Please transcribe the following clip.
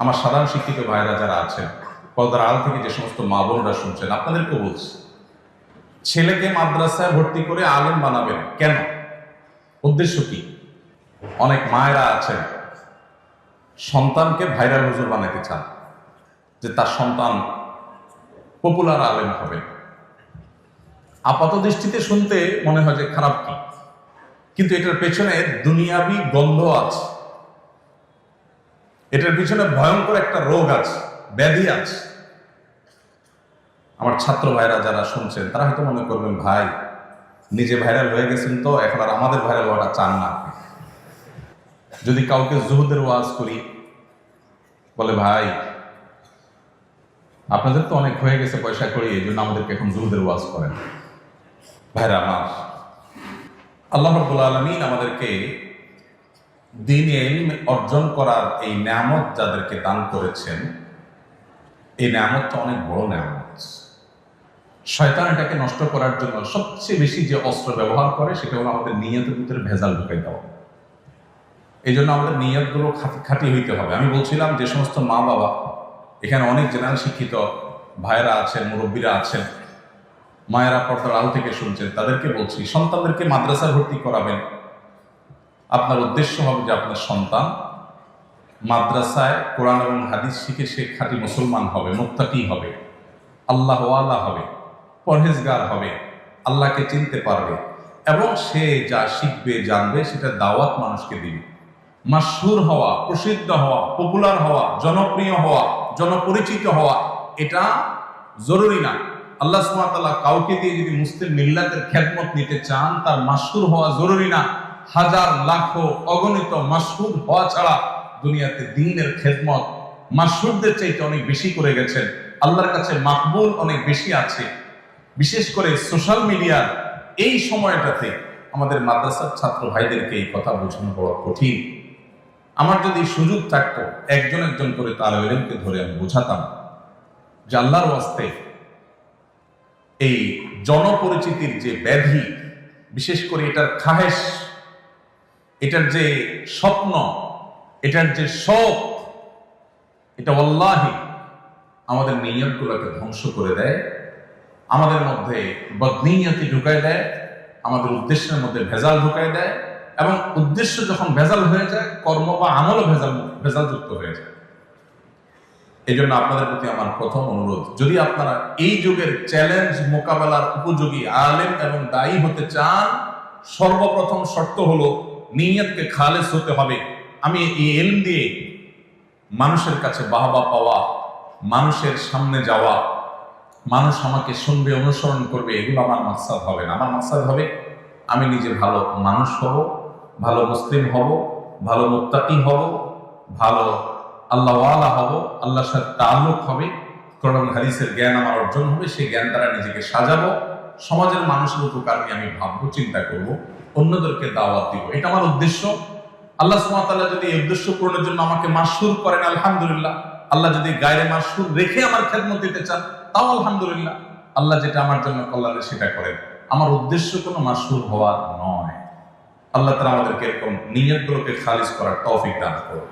আমার সাধারণ শিক্ষিত ভাইরা যারা আছেন, পর্দার আল থেকে যে সমস্ত মা বোনরা শুনছেন, আপনাদেরকেও বলছি, ছেলেকে মাদ্রাসায় ভর্তি করে আলেম বানাবেন কেন? উদ্দেশ্য কি? অনেক মায়েরা আছেন, সন্তানকে ভাইরাল হুজুর বানাতে চান, যে তার সন্তান পপুলার আলেম হবে। আপাত দৃষ্টিতে শুনতে মনে হয় যে খারাপ কি? কিন্তু এটার পেছনে দুনিয়াবি গন্ধ আছে। এটার পিছনে ভয়ঙ্কর একটা রোগ আছে, ব্যাধি আছে। আমার ছাত্র ভাইরা যারা শুনছেন, তারা হয়তো মনে করবেন, ভাই, নিজে ভাইরাল হয়ে গেছেন তো, এখন আর আমাদের ভাইরাল হওয়াটা চান না। যদি কাউকে জুহুদের ওয়াজ করি, বলে, ভাই, আপনাদের তো অনেক হয়ে গেছে পয়সা করি, এই জন্য আমাদেরকে এখন জুহুদের ওয়াজ করেন। ভাইরা, আমার। আল্লাহ রব্বুল আলমিন আমাদেরকে দিনে অর্জন করার এই নামত যাদেরকে দান করেছেন, এই নামতটা অনেক বড় নামত শয়তান এটাকে নষ্ট করার জন্য সবচেয়ে বেশি যে অস্ত্র ব্যবহার করে, সেটা হলো আমাদের নিয়তের ভিতরে ভেজাল ঢুকাই দেওয়া। এই জন্য আমাদের নিয়তগুলো খাঁটি- খাঁটি হইতে হবে। আমি বলছিলাম যে সমস্ত মা বাবা, এখানে অনেক জেনারেল শিক্ষিত ভাইয়েরা আছেন, মুরব্বীরা আছেন, মায়েরা পর্দার আল থেকে শুনছেন, তাদেরকে বলছি, সন্তানদেরকে মাদ্রাসায় ভর্তি করাবেন। আপনার উদ্দেশ্য হবে যে আপনার সন্তান মাদ্রাসায় কোরআন এবং হাদিস শিখে সে খাঁটি মুসলমান হবে, মুক্তাকি হবে আল্লাহ আল্লাহ হবে, পরহেজগার হবে, আল্লাহকে চিনতে পারবে এবং সে যা শিখবে, জানবে সেটা দাওয়াত মানুষকে দিবে। মাসহুর হওয়া, প্রসিদ্ধ হওয়া পপুলার হওয়া, জনপ্রিয় হওয়া, জনপরিচিত হওয়া, এটা জরুরি না। আল্লাহ সুমাতাল্লাহ কাউকে দিয়ে যদি মুসলিম মিল্লাতের খেদমত নিতে চান, তার মাসহুর হওয়া জরুরি না। হাজার লাখো অগণিত মাসহুর হওয়া ছাড়া দুনিয়াতে দিনের খেদমত মাসহুরদের চাইতে অনেক বেশি করে গেছেন। আল্লাহর কাছে মাকবুল অনেক বেশি আছে। বিশেষ করে সোশ্যাল মিডিয়ার এই সময়টাতে আমাদের মাদ্রাসার ছাত্র ভাইদেরকে এই কথা বোঝানো বড় কঠিন। আমার যদি সুযোগ থাকতো, একজন একজন করে তার এলেমকে ধরে আমি বোঝাতাম যে আল্লাহর ওয়াস্তে এই জনপরিচিতির যে ব্যাধি, বিশেষ করে এটার খাহেশ এটার যে স্বপ্ন, এটার যে শখ, এটা অল্লাহি আমাদের নিয়তগুলোকে ধ্বংস করে দেয়, আমাদের মধ্যে বদনিয়তি ঢুকায় দেয়, আমাদের উদ্দেশ্যের মধ্যে ভেজাল ঢুকায় দেয় এবং উদ্দেশ্য যখন ভেজাল হয়ে যায়, কর্ম বা আমলও ভেজাল, ভেজালযুক্ত হয়ে যায়। এই জন্য আপনাদের প্রতি আমার প্রথম অনুরোধ, যদি আপনারা এই যুগের চ্যালেঞ্জ মোকাবেলার উপযোগী আলেম এবং দায়ী হতে চান, সর্বপ্রথম শর্ত হলো নিয়তকে খালেস হতে হবে। আমি এই এলম দিয়ে মানুষের কাছে বাহবা পাওয়া, মানুষের সামনে যাওয়া, মানুষ আমাকে শুনবে, অনুসরণ করবে, এগুলো আমার মাকসাদ হবে না। আমার মাকসাদ হবে, আমি নিজে ভালো মানুষ হব, ভালো মুসলিম হব, ভালো মুত্তাকি হব, ভালো আল্লাহওয়ালা হব, আল্লাহর সাথে তাল্লুক হবে, কোরআন হাদিসের জ্ঞান আমার অর্জন হবে, সেই জ্ঞান দ্বারা নিজেকে সাজাবো। সমাজের মানুষের উপকার নিয়ে আমি ভাববো, চিন্তা করব, অন্যদেরকে দাওয়াত দিব। এটা আমার উদ্দেশ্য। আল্লাহ সুমাতাল্লাহ যদি এই উদ্দেশ্য পূরণের জন্য আমাকে মাসুর করেন, আলহামদুলিল্লাহ। আল্লাহ যদি গায়ে মাসুর রেখে আমার খেদমত দিতে চান, তাও আলহামদুলিল্লাহ। আল্লাহ যেটা আমার জন্য কল্যাণে সেটা করেন। আমার উদ্দেশ্য কোনো মাসুর হওয়া নয়। আল্লাহ তারা আমাদেরকে এরকম নিয়তগুলোকে খালিজ করার তৌফিক দান করুন।